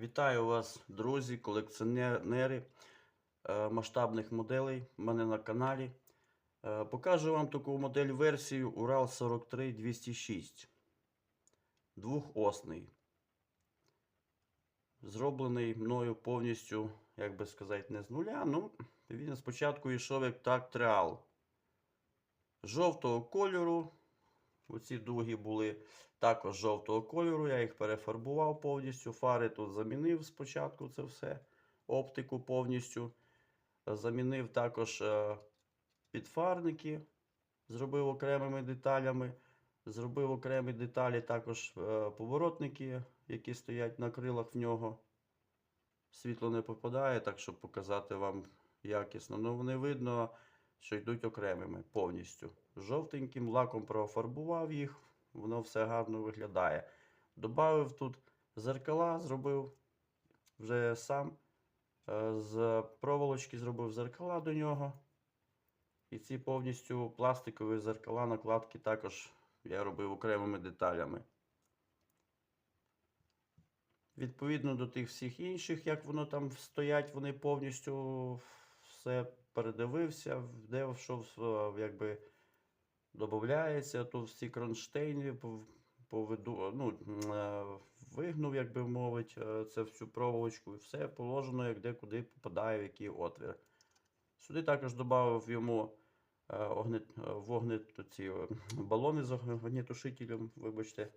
Вітаю вас, друзі, колекціонери е, масштабних моделей. У мене на каналі. Е, Покажу вам таку модель версію Урал 43 206. Двохосний. Зроблений мною повністю, як би сказати, не з нуля. Ну, він спочатку йшов як так триал. Жовтого кольору. Оці дуги були також жовтого кольору. Я їх перефарбував повністю. Фари тут замінив спочатку це все. Оптику повністю. Замінив також е, підфарники, зробив окремими деталями. Зробив окремі деталі також е, поворотники, які стоять на крилах в нього. Світло не попадає, так щоб показати вам якісно. Ну, вони видно, що йдуть окремими повністю. Жовтеньким лаком профарбував їх, воно все гарно виглядає. Добавив тут зеркала, зробив вже сам. Е, З проволочки зробив зеркала до нього. І ці повністю пластикові зеркала, накладки також я робив окремими деталями. Відповідно до тих всіх інших, як воно там стоять, вони повністю все передивився, де що якби додається, тут всі кронштейни поведу, ну, е, вигнув, як би мовить, е, це всю проволочку, і все положено, як де куди попадає, в який отвір. Сюди також додав йому е, ці балони з огнетушителем, вибачте.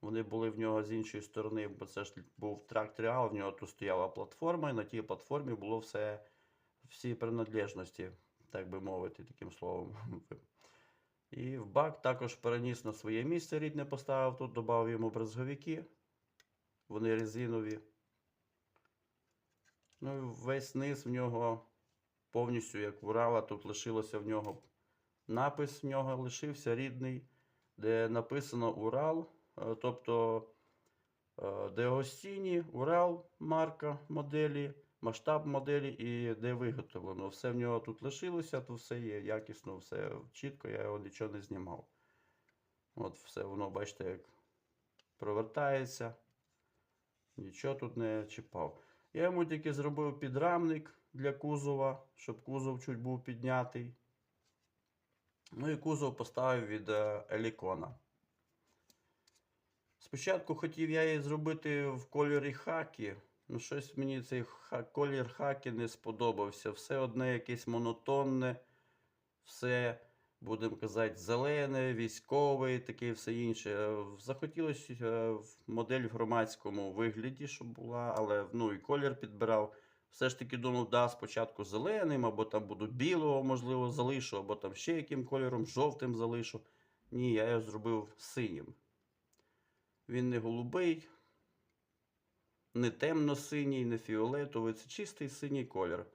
Вони були в нього з іншої сторони, бо це ж був тракторіал, в нього тут стояла платформа, і на тій платформі було все, всі принадлежності, так би мовити, таким словом. І в бак також переніс на своє місце рідне поставив тут, додав йому брезговики. Вони резинові. Ну і весь низ в нього повністю як Урала. Тут лишилося в нього напис в нього лишився рідний, де написано Урал. Е, Тобто е, Деостіні, Урал, марка моделі, масштаб моделі і де виготовлено. Все в нього тут лишилося, тут все є якісно, все чітко, я його нічого не знімав. От все воно, бачите, як провертається. Нічого тут не чіпав. Я йому тільки зробив підрамник для кузова, щоб кузов чуть був піднятий. Ну і кузов поставив від е, Елікона. Спочатку хотів я її зробити в кольорі хакі. Ну, щось мені цей ха- колір хакі не сподобався. Все одне якесь монотонне, все, будемо казати, зелене, військове і таке все інше. Е, Захотілося е, модель в громадському вигляді, щоб була, але ну, і колір підбирав. Все ж таки думав, да, спочатку зеленим, або там буду білого, можливо, залишу, або там ще яким кольором, жовтим залишу. Ні, я його зробив синім. Він не голубий, не темно-синій, не фіолетовий. Це чистий синій колір.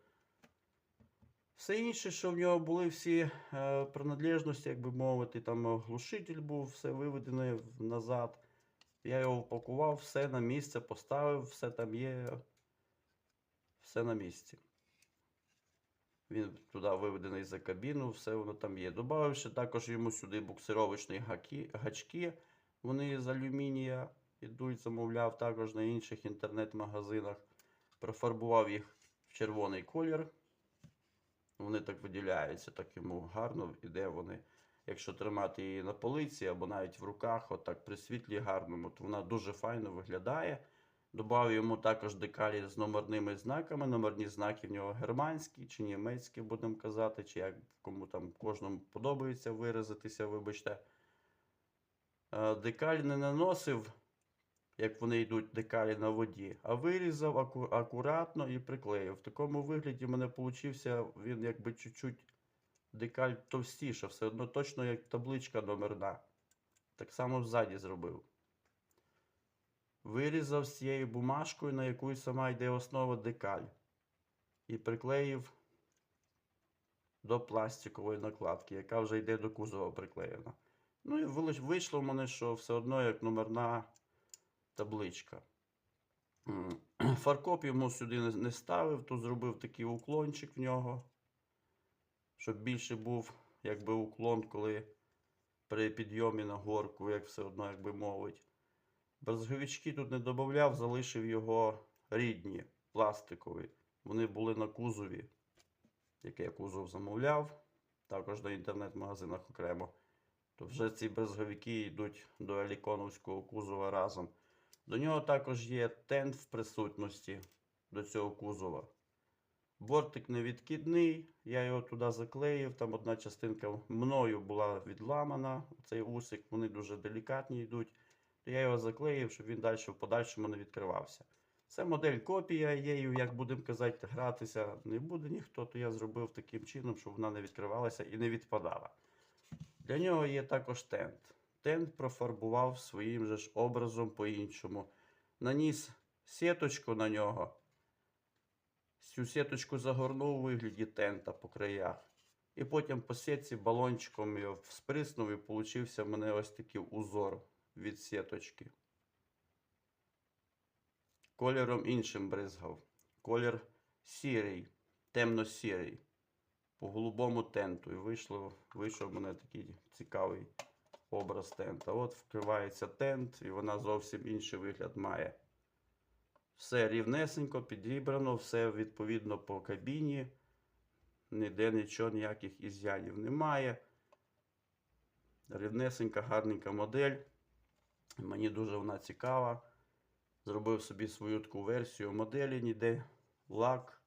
Все інше, що в нього були всі е, принадлежності, як би мовити, там глушитель був, все виведене назад. Я його впакував, все на місце поставив, все там є, все на місці. Він туди виведений за кабіну, все воно там є. Добавивши також йому сюди буксировочні гачки. Вони з алюмінія ідуть, замовляв також на інших інтернет-магазинах. Профарбував їх в червоний колір. Вони так виділяються, так йому гарно іде вони. Якщо тримати її на полиці або навіть в руках, отак при світлі гарному, то вона дуже файно виглядає. Добавив йому також декалі з номерними знаками. Номерні знаки в нього германські чи німецькі, будемо казати, чи як кому там кожному подобається виразитися, вибачте. Е, Декаль не наносив, як вони йдуть декалі на воді, а вирізав аку- акуратно і приклеїв. В такому вигляді в мене получився він якби чуть-чуть декаль товстіша, все одно точно як табличка номерна. Так само ззаді зробив. Вирізав з цією бумажкою, на яку сама йде основа декаль. І приклеїв до пластикової накладки, яка вже йде до кузова приклеєна. Ну і вийшло в мене, що все одно як номерна табличка. Фаркоп йому сюди не- ставив, тут зробив такий уклончик в нього, щоб більше був якби уклон, коли при підйомі на горку, як все одно, якби мовить. Брезговички тут не додавав, залишив його рідні, пластикові. Вони були на кузові, який я кузов замовляв, також на інтернет-магазинах окремо. То вже ці брезговики йдуть до еліконовського кузова разом. До нього також є тент в присутності до цього кузова. Бортик невідкидний, я його туди заклеїв. Там одна частинка мною була відламана, цей усик, вони дуже делікатні йдуть. То я його заклеїв, щоб він далі в подальшому не відкривався. Це модель копія її, як будемо казати, гратися не буде ніхто, то я зробив таким чином, щоб вона не відкривалася і не відпадала. Для нього є також тент. Тент профарбував своїм же ж образом по-іншому. Наніс сіточку на нього. Цю сіточку загорнув у вигляді тента по краях. І потім по сітці балончиком його всприснув і получився в мене ось такий узор від сіточки. Кольором іншим бризгав. Колір сірий, темно-сірий. По голубому тенту. І вийшло, вийшов мене такий цікавий образ тента. От вкривається тент, і вона зовсім інший вигляд має. Все рівнесенько, підібрано, все відповідно по кабіні. Ніде нічого, ніяких ізянів немає. Рівнесенька, гарненька модель. Мені дуже вона цікава. Зробив собі свою таку версію моделі, ніде лак.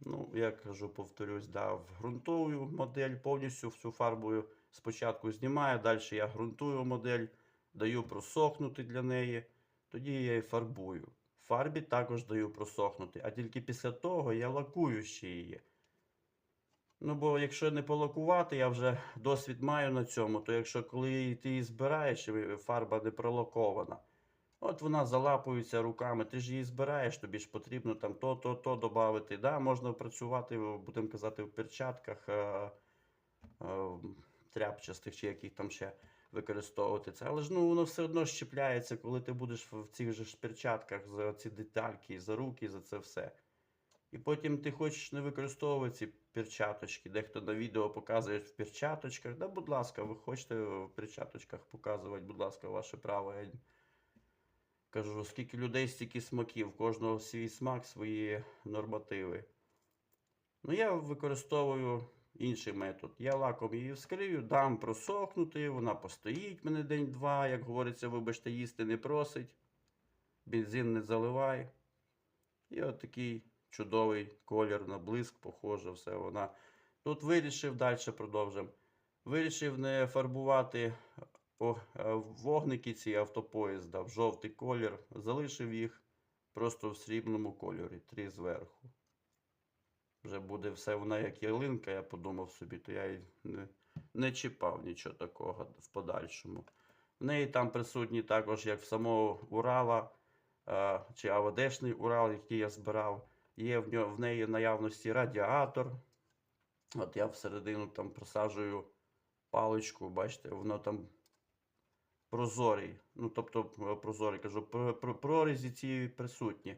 Ну, я кажу, повторюсь, дав ґрунтовую модель, повністю всю фарбою спочатку знімаю, далі я ґрунтую модель, даю просохнути для неї, тоді я її фарбую. Фарбі також даю просохнути, а тільки після того я лакую ще її. Ну, бо якщо не полакувати, я вже досвід маю на цьому, то якщо коли ти її збираєш, фарба не пролакована, От вона залапується руками, ти ж її збираєш, тобі ж потрібно там то, то, то додати. Да, можна працювати, будемо казати, в перчатках е, е, тряпчастих чи яких там ще використовувати це. Але ж ну воно все одно щепляється, коли ти будеш в цих же перчатках за ці детальки, за руки, за це все. І потім ти хочеш не використовувати ці перчаточки. Дехто на відео показує в перчаточках. Да, будь ласка, ви хочете в перчаточках показувати, будь ласка, ваше право. Я Кажу, скільки людей, стільки смаків, кожного свій смак, свої нормативи. Ну, я використовую інший метод. Я лаком її вскрию, дам просохнути, вона постоїть мене день-два, як говориться, вибачте, їсти не просить. Бензин не заливай. І от такий чудовий колір на блиск, похоже, все вона. Тут вирішив, далі продовжимо. Вирішив не фарбувати е, вогники ці автопоїзда в жовтий колір, залишив їх просто в срібному кольорі, три зверху. Вже буде все вона як ялинка, я подумав собі, то я й не, не чіпав нічого такого в подальшому. В неї там присутні також, як в самого Урала а, чи АВДшний Урал, який я збирав. Є в, нього, в неї наявності радіатор. От я всередину там просаджую паличку, бачите, воно там прозорий. Ну, тобто е, прозорий, кажу, прорізі ці присутні.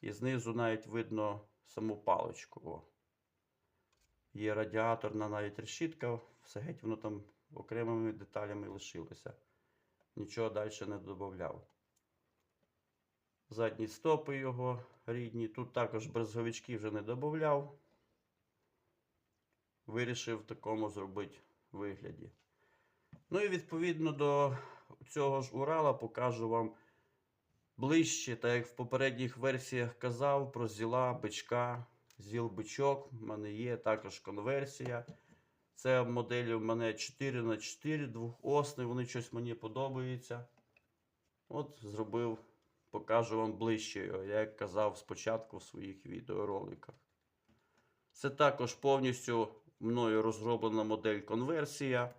І знизу навіть видно саму паличку. О. Є радіаторна навіть решітка, все геть воно там окремими деталями лишилося. Нічого далі не додавав. Задні стопи його рідні. Тут також брезговички вже не додавав. Вирішив в такому зробити вигляді. Ну і відповідно до цього ж Урала покажу вам ближче, так як в попередніх версіях казав про зіла, бичка, зіл-бичок. У мене є також конверсія. Це моделі в мене 4х4, двохосний, вони щось мені подобаються. От, зробив, покажу вам ближче його, як казав спочатку в своїх відеороликах. Це також повністю мною розроблена модель конверсія.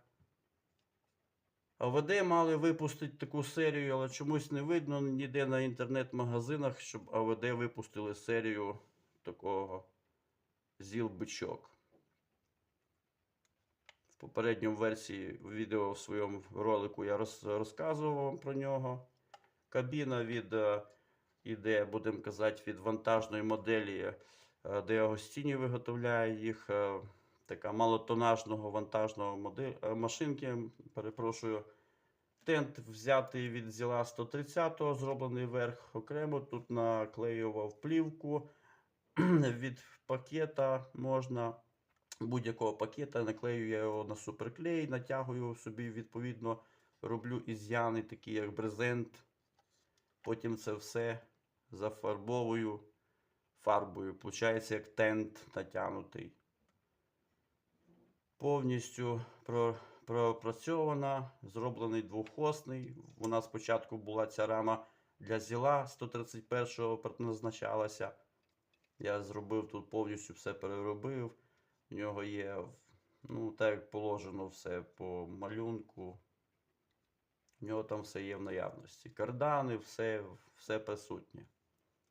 АВД мали випустити таку серію, але чомусь не видно ніде на інтернет-магазинах, щоб АВД випустили серію такого зіл-бичок. В попередньому версії відео в своєму ролику я роз, розказував вам про нього. Кабіна від е, іде, будемо казати, від вантажної моделі, е, де Агостіні виготовляє їх. Е, така малотонажного вантажного модель, машинки, перепрошую, Тент взятий від зіла 130-го, зроблений верх окремо. Тут наклеював плівку. від пакета можна будь-якого пакета, наклею я його на суперклей, натягую собі, відповідно, роблю ізяни, такі як брезент. Потім це все зафарбовую фарбою. Получається як тент натягнутий. Повністю про, пропрацьована, зроблений двохосний. Вона спочатку була ця рама для зіла 131-го предназначалася. Я зробив тут повністю все переробив. В нього є, ну, так як положено все по малюнку. В нього там все є в наявності. Кардани, все, все присутнє.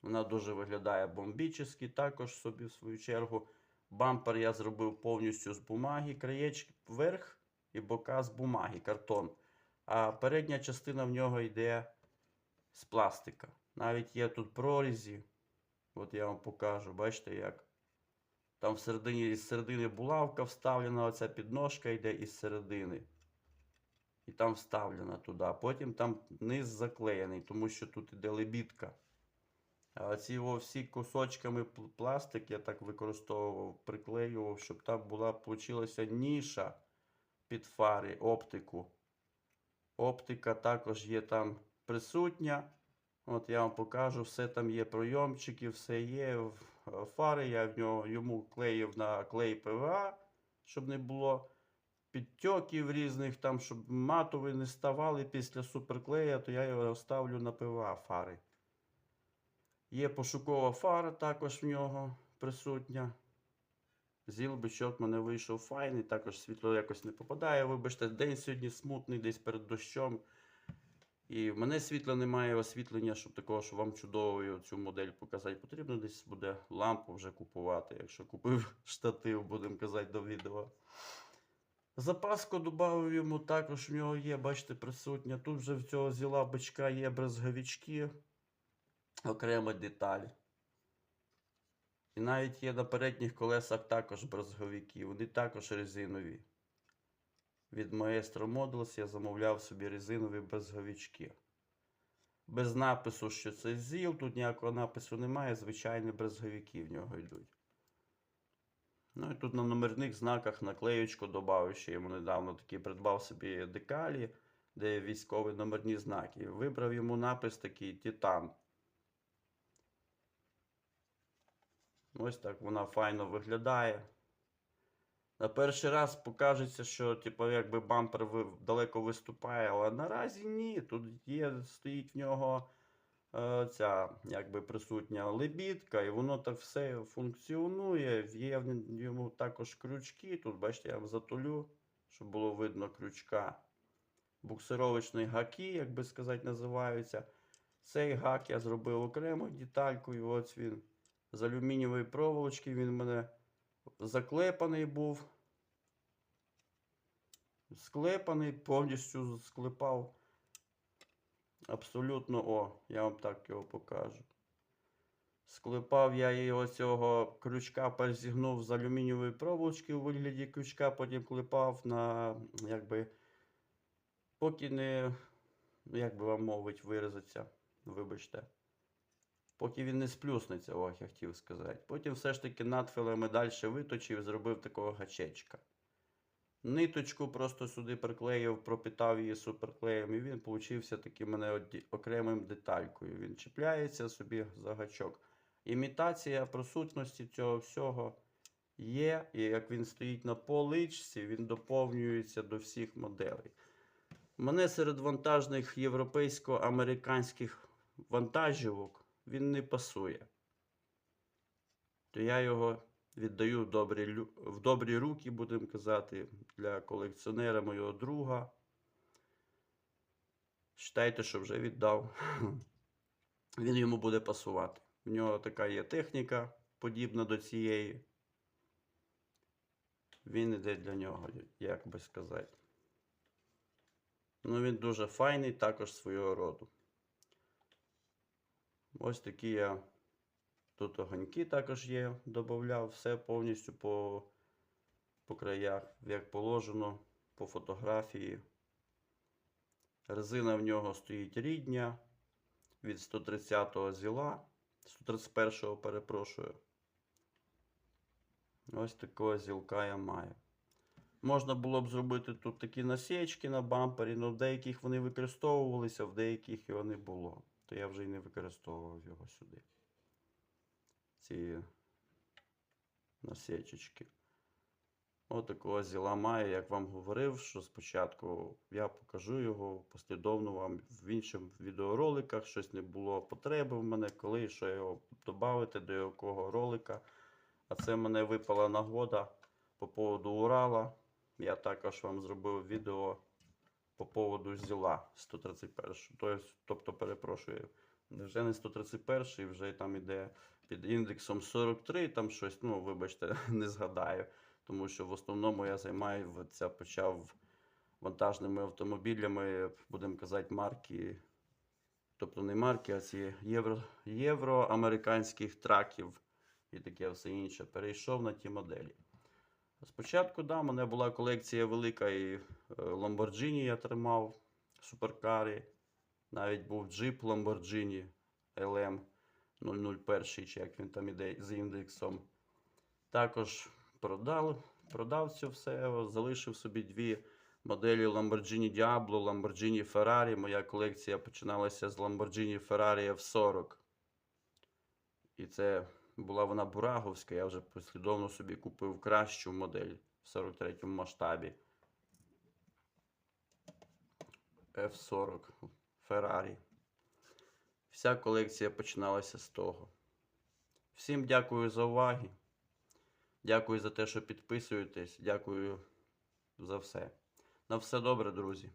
Вона дуже виглядає бомбічно, також собі в свою чергу. Бампер я зробив повністю з бумаги, краєчки вверх і бока з бумаги, картон. А передня частина в нього йде з пластика. Навіть є тут прорізі. От я вам покажу, бачите як. Там всередині із середини булавка вставлена, оця підножка йде із середини. І там вставлена туди. Потім там низ заклеєний, тому що тут іде лебідка. Ці всі кусочками пластик я так використовував, приклеював, щоб там була получилася ніша під фари, оптику. Оптика також є там присутня. От я вам покажу, все там є пройомчики, все є. Е, Фари я в нього йому клеїв на клей ПВА, щоб не було підтьоків різних, там, щоб матові не ставали після суперклея, то я його ставлю на ПВА фари. Є пошукова фара також в нього присутня. Зіл бичок мене вийшов файний, також світло якось не попадає. Вибачте, день сьогодні смутний, десь перед дощом. І в мене світла немає освітлення, щоб такого, що вам чудовою цю модель показати. Потрібно десь буде лампу вже купувати. Якщо купив штатив, будемо казати до відео. Запаску додав йому також в нього є, бачите, присутня. Тут вже в цього зіла бичка є брезговички, окрема деталь. І навіть є на передніх колесах також брезговики, вони також резинові. Від Maestro Models я замовляв собі резинові брезговички. Без напису, що це ЗІЛ, тут ніякого напису немає, звичайні брезговики в нього йдуть. Ну і тут на номерних знаках наклеючку додав, ще йому недавно такий придбав собі декалі, де військові номерні знаки. Вибрав йому напис такий Титан. Ось так вона файно виглядає. На перший раз покажеться, що типу, якби бампер далеко виступає, але наразі ні. Тут є, стоїть в нього е, ця якби присутня лебідка, і воно так все функціонує. Є в н- йому також крючки. Тут, бачите, я затулю, щоб було видно крючка. Буксировочні гаки, як би сказати, називаються. Цей гак я зробив окремо деталькою. Ось він з алюмінієвої проволочки. Він в мене заклепаний був. Склепаний, повністю склепав. Абсолютно, о, я вам так його покажу. Склепав я його цього крючка, перезігнув з алюмінієвої проволочки у вигляді крючка, потім клепав на, якби, поки не, як би вам мовить, виразиться, вибачте. Поки він не сплюснеться, ох, я хотів сказати. Потім все ж таки надфилами далі виточив, зробив такого гачечка. Ниточку просто сюди приклеїв, пропитав її суперклеєм, і він получився таким мене окремим деталькою. Він чіпляється собі за гачок. Імітація присутності цього всього є, і як він стоїть на поличці, він доповнюється до всіх моделей. Мене серед вантажних європейсько-американських вантажівок він не пасує. То я його віддаю в добрі, в добрі руки, будемо казати, для колекціонера мого друга. Считайте, що вже віддав. Він йому буде пасувати. В нього така є техніка, подібна до цієї. Він іде для нього, як би сказати. Ну, він дуже файний, також свого роду. Ось такі я. Тут огоньки також є, додавав, все повністю по, по краях, як положено, по фотографії. Резина в нього стоїть рідня від 130-го зіла, 131-го, перепрошую. Ось такого зілка я маю. Можна було б зробити тут такі насічки на бампері, але в деяких вони використовувалися, в деяких його не було. То я вже й не використовував його сюди. Ці насічечки. От такого зіла має, як вам говорив, що спочатку я покажу його послідовно вам в інших відеороликах. Щось не було потреби в мене, коли що його додати, до якого ролика. А це в мене випала нагода по поводу Урала. Я також вам зробив відео по поводу зіла 131. Тобто, тобто перепрошую, вже не 131, вже там іде під індексом 43, там щось, ну, вибачте, не згадаю. Тому що в основному я займаюся, почав вантажними автомобілями, будемо казати, марки, тобто не марки, а ці євро, євроамериканських траків і таке все інше. Перейшов на ті моделі. Спочатку, да, у мене була колекція велика і е, Lamborghini я тримав, суперкари. Навіть був джип Lamborghini LM 001, чи як він там іде з індексом. Також продав, продав це все, залишив собі дві моделі Lamborghini Diablo, Lamborghini Ferrari. Моя колекція починалася з Lamborghini Ferrari F40. І це була вона бураговська. Я вже послідовно собі купив кращу модель в 43-му масштабі. F40 Ferrari. Вся колекція починалася з того. Всім дякую за увагу. Дякую за те, що підписуєтесь. Дякую за все. На все добре, друзі.